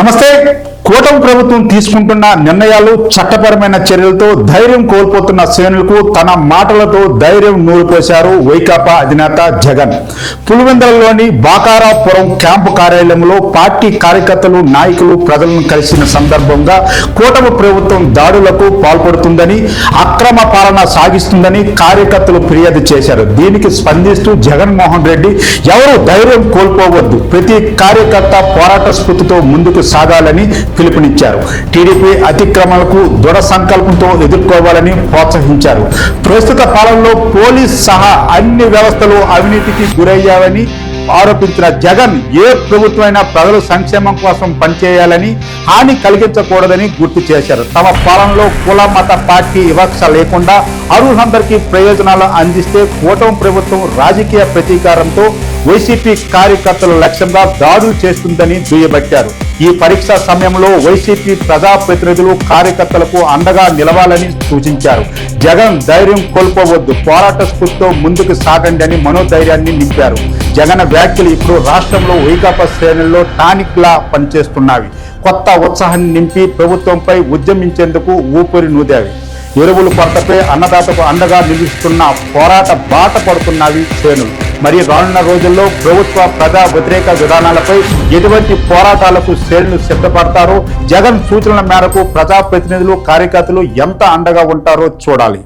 నమస్తే. కూటమి ప్రభుత్వం తీసుకుంటున్న నిర్ణయాలు చట్టపరమైన చర్యలతో ధైర్యం కోల్పోతున్న శ్రేణులకు తన మాటలతో ధైర్యం నూరిపోశారు వైకాపా అధినేత జగన్. పులివెందులలోని బాకారాపురం క్యాంపు కార్యాలయంలో పార్టీ కార్యకర్తలు నాయకులు ప్రజలను కలిసిన సందర్భంగా కూటమి ప్రభుత్వం దాడులకు పాల్పడుతుందని అక్రమ పాలన సాగిస్తుందని కార్యకర్తలు ఫిర్యాదు చేశారు. దీనికి స్పందిస్తూ జగన్మోహన్ రెడ్డి ఎవరు ధైర్యం కోల్పోవద్దు. ప్రతి కార్యకర్త పోరాట స్ఫూర్తితో ముందుకు సాగాలని పిలుపునిచ్చారు. టీడీపీ అతిక్రమణకు దృఢ సంకల్పంతో ఎదుర్కోవాలని ప్రోత్సహించారు. ప్రస్తుత పాలనలో పోలీస్ సహా అన్ని వ్యవస్థలు అవినీతికి గురయ్యావని ఆరోపించిన జగన్ ఏ ప్రభుత్వమైనా ప్రజల సంక్షేమం కోసం పనిచేయాలని హాని కలిగించకూడదని గుర్తు చేశారు. తమ పాలనలో కుల మత పార్టీ వివక్ష లేకుండా అర్హులందరికీ ప్రయోజనాలు అందిస్తే కూటమి ప్రభుత్వం రాజకీయ ప్రతీకారంతో వైసీపీ కార్యకర్తల లక్ష్యంగా దాడులు చేస్తుందని దుయ్యబట్టారు. ఈ పరీక్ష సమయంలో వైసీపీ ప్రజాప్రతినిధులు కార్యకర్తలకు అండగా నిలవాలని సూచించారు. జగన్ ధైర్యం కోల్పోవద్దు పోరాట స్ఫూర్తితో ముందుకు సాగండి అని మనోధైర్యాన్ని నింపారు. జగన్ వ్యాఖ్యలు ఇప్పుడు రాష్ట్రంలో వైకాపా శ్రేణుల్లో టానిక్ లా పనిచేస్తున్నవి కొత్త ఉత్సాహాన్ని నింపి ప్రభుత్వంపై ఉద్యమించేందుకు ఊపిరి నూదావి ఎరువులు కొరతపై అన్నదాతకు అండగా నిలుస్తున్న పోరాట బాట పడుతున్నవి శ్రేణులు మరి రానున్న రోజుల్లో ప్రభుత్వ ప్రజా వ్యతిరేక విధానాలపై ఎటువంటి పోరాటాలకు శ్రేణులు సిద్ధపడతారో జగన్ సూచనల మేరకు ప్రజాప్రతినిధులు కార్యకర్తలు ఎంత అండగా ఉంటారో చూడాలి.